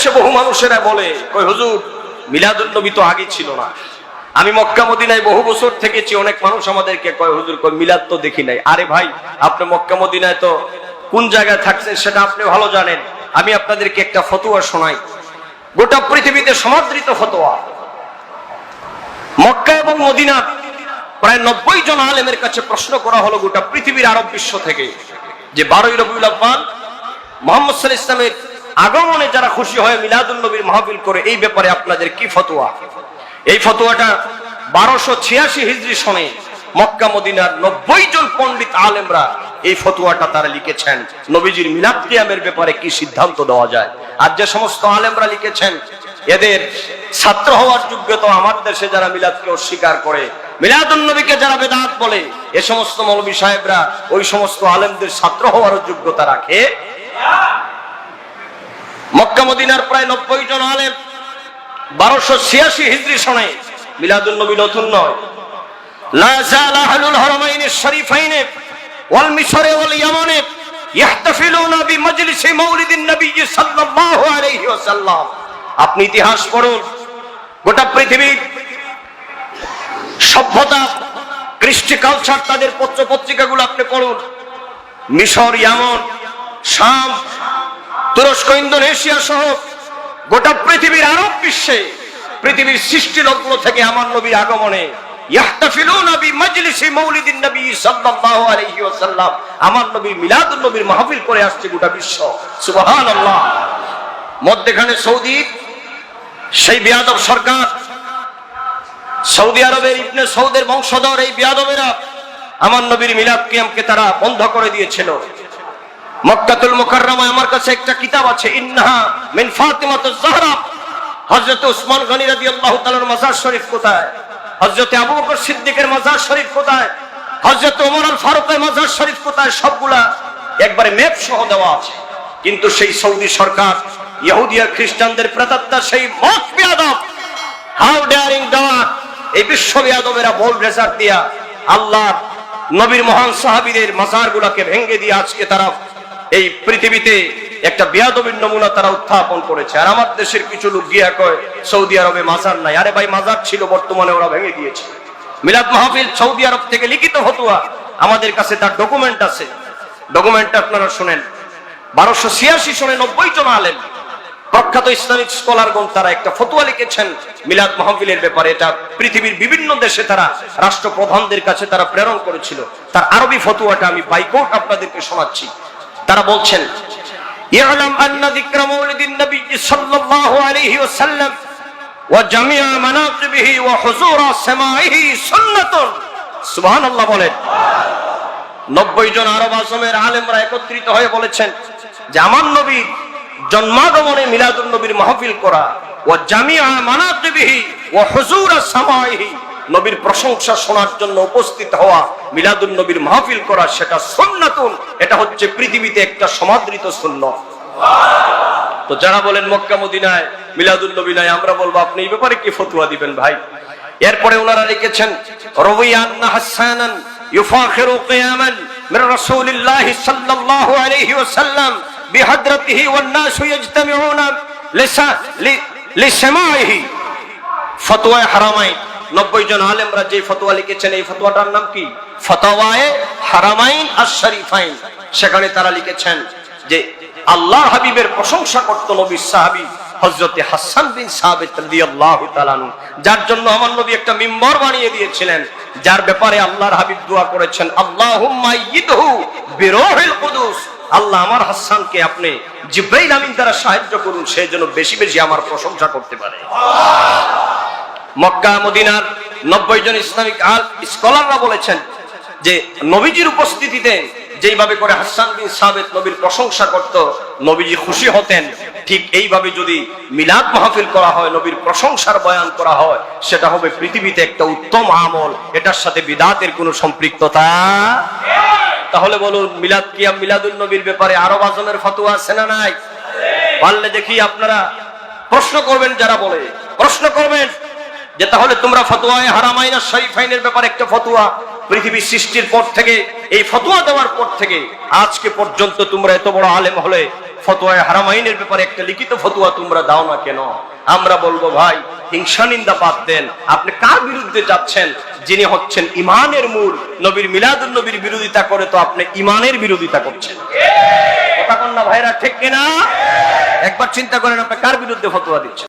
দেশে বহু মানুষেরা বলে, কই হুজুর মিলাদুল নবী তো আগে ছিল না। আমি মক্কা মদিনায় বহু বছর থেকেছি, অনেক মানুষ আমাদেরকে কয়, হুজুর কয় মিলাদ তো দেখি নাই। আরে ভাই, আপনি মক্কা মদিনায় তো কোন জায়গায় থাকছেন সেটা আপনি ভালো জানেন। আমি আপনাদেরকে একটা ফতোয়া শোনাই। গোটা পৃথিবীতে সমাদৃত ফতোয়া। মক্কা এবং মদিনা, প্রায় নব্বই জন আলেমের কাছে প্রশ্ন করা হলো গোটা পৃথিবীর আরব বিশ্ব থেকে, যে বারোই রবিউল আব্বান মোহাম্মদ সাল ইসলামের আগমনে যারা খুশি হয় মিলাদুল নবীর মাহফিল করে, এই ব্যাপারে আপনাদের কি ফতোয়া? এই ফতোয়াটা বারোশো ছিয়াশি হিজড়ি সনে মক্কা মদিনার নব্বই জন পণ্ডিত আলেমরা এই ফতোয়াটা তারা লিখেছেন। নবীজির মিলাদ কিয়ামের ব্যাপারে কি সিদ্ধান্ত দেওয়া যায়? আর যে সমস্ত আলেমরা লিখেছেন, এদের ছাত্র হওয়ার যোগ্যতা আমার দেশে যারা মিলাদকে অস্বীকার করে মিলাদুল নবীকে যারা বেদাত বলে, এ সমস্ত মৌলবী সাহেবরা ওই সমস্ত আলেমদের ছাত্র হওয়ার যোগ্যতা রাখে। মক্কা মদিনার প্রায় নব্বই জন আলেম বারোশো ছিয়াশি হিজড়ি সনে মিলাদুল নবী নতুন নয়। আপনি ইতিহাস পড়ুন, গোটা পৃথিবীর সভ্যতা, কৃষ্টি কালচার, তাদের পত্র পত্রিকাগুলো আপনি পড়ুন। মিশর, ইয়ামন, শাম তুরস্ক, ইন্দোনেশিয়া সহ গোটা পৃথিবীর আরব বিশ্বে পৃথিবীর সৃষ্টি লগ্ন থেকে আমার নবীর আগমনে আমার নবী নবীর আসছে গোটা বিশ্ব। সৌদি, সেই সরকার, সৌদি বংশধর এই বিয়াদবেরা আমার নবীর মিলাদ কিয়ামকে তারা বন্ধ করে দিয়েছিল। মক্কাতুল মুকাররমায় আমার কাছে একটা কিতাব আছে, ইন্নাহা মিন ফাতিমাতুজ জাহরা। হযরত উসমান গনি রাদিয়াল্লাহু তাআলার মাজার শরীফ কোথায়? হযরত আবু বকর সিদ্দিকের মাজার শরীফ কোথায়? হযরত ওমর আল ফারুকের মাজার শরীফ কোথায়? সবগুলা একবারে ম্যাপ সহ দেওয়া আছে। কিন্তু সেই সৌদি সরকার, ইহুদি আর খ্রিস্টানদের প্রেতাত্মা সেই মত বিয়াদব হাউ ডেয়ারিং দেওয়া এই বিশ্ব বিয়াদবেরা বল রেজাল্ট দিয়া আল্লাহ নবীর মহান সাহাবীদের মাজার গুলাকে ভেঙ্গে দিয়ে আজকে তারা এই পৃথিবীতে একটা বিয়াদবির নমুনা তারা উত্থাপন করেছে। আর আমার দেশের কিছু লোক গিয়া কয়, সৌদি আরবে মাজার নাই। আরে ভাই, মাজার ছিল, বর্তমানে ওরা ভেঙে দিয়েছে। মিলাদ মাহফিল সৌদি আরব থেকে লিখিত হতুয়া আমাদের কাছে তার ডকুমেন্ট আছে। ডকুমেন্ট আপনারা শুনেন। বারোশো ছিয়াশি সনে নব্বই জন আলেন প্রখ্যাত ইসলামিক স্কলারগণ তারা একটা ফতুয়া লিখেছেন মিলাদ মাহফিলের ব্যাপারে। এটা পৃথিবীর বিভিন্ন দেশে তারা রাষ্ট্রপ্রধানদের কাছে তারা প্রেরণ করেছিল। তার আরবি ফতুয়াটা আমি বাইকোট আপনাদেরকে শোনাচ্ছি। তারা বলছেন, ইয়ালাম আন্না যিকরা মাউলিদিন নবী সাল্লাল্লাহু আলাইহি ওয়াসাল্লাম ওয়া জামিআ মানাকিবিহি ওয়া হুজুরা সামাইহি সুন্নাতুন। সুবহানাল্লাহ বলেন। নব্বই জন আরব আজমের আলেমরা একত্রিত হয়ে বলেছেন যে আমার নবীর জন্মাগমনে মিলাদুল নবীর মাহফিল করা ও জামিয়া মানাকিবিহি ও হুজুর সামাইহি নবীর প্রশংসা শোনার জন্য উপস্থিত হওয়া মিলাদুল নবীর মাহফিল করা সেটা সুন্নাতুন। এটা হচ্ছে পৃথিবীতে একটা সমাদৃত সুন্নাত। তো যারা বলেন মক্কা, মদিনায় মিলাদুল নবী নাই, আমরা বলব, আপনি এই ব্যাপারে কি ফতুয়া দিবেন ভাই? এরপরে ওনারা লিখেছেন রবিয়ান্না আলাইহি ফতোয়া হারামাইন নব্বই জন আলেমরা যে ফতোয়া লিখেছেন, এই ফতোয়াটার নাম কি? ফতোয়ায়ে হারামাইন আর শরীফাইন। সেখানে তারা লিখেছেন যে আল্লাহ হাবিবের প্রশংসা করত নবী সাহাবী হযরতে হাসান বিন সাবিত রাদিয়াল্লাহু তাআলা যার জন্য আমার নবী একটা মিম্বর বানিয়ে দিয়েছিলেন, যার ব্যাপারে আল্লাহর হাবিব দোয়া করেছেন, আল্লাহুম্মা ইয়িদহু বিরূহিল কুদুস। আল্লাহ আমার হাসানকে আপনি জিব্রাইল আমিন দ্বারা সাহায্য করুন, সে যেন বেশি বেশি আমার প্রশংসা করতে পারে। মক্কা মদিনার নব্বই জন ইসলামিক আল স্কলাররা বলেছেন যে নবীজির উপস্থিতিতে যেইভাবে করে হাসান বিন সাবেদ নবীর প্রশংসা করত, নবীজি খুশি হতেন। ঠিক এইভাবে যদি মিলাদ মাহফিল করা হয়, নবীর প্রশংসার বয়ান করা হয়, সেটা হবে পৃথিবীতে একটা উত্তম আমল। এটার সাথে বিদাতের কোনো সম্পৃক্ততা তাহলে বলুন, মিলাদ কিয়াম মিলাদুল নবীর ব্যাপারে আরব আজমের ফতোয়া আছে না নাই? পারলে দেখি আপনারা প্রশ্ন করবেন যারা বলে। প্রশ্ন করবেন যে তাহলে তোমরা ফতোয়ায় হারামাইনা শরীফাইনের ব্যাপারে একটা ফতোয়া পৃথিবীর সৃষ্টির পর থেকে, এই ফতোয়া দেওয়ার পর থেকে আজকে পর্যন্ত তোমরা এত বড় আলেম হলে ফতোয়ায় হারামাইনের ব্যাপারে একটা লিখিত ফতোয়া তোমরা দাও না কেন? আমরা বলব, ভাই, হিংসা নিন্দা বাদ দেন। আপনি কার বিরুদ্ধে যাচ্ছেন? যিনি হচ্ছেন ইমানের মূল। নবীর মিলাদুল নবীর বিরোধিতা করে তো আপনি ইমানের বিরোধিতা করছেন। কথা কন না ভাইরা, ঠিক কিনা? একবার চিন্তা করেন আপনি কার বিরুদ্ধে ফতোয়া দিচ্ছেন?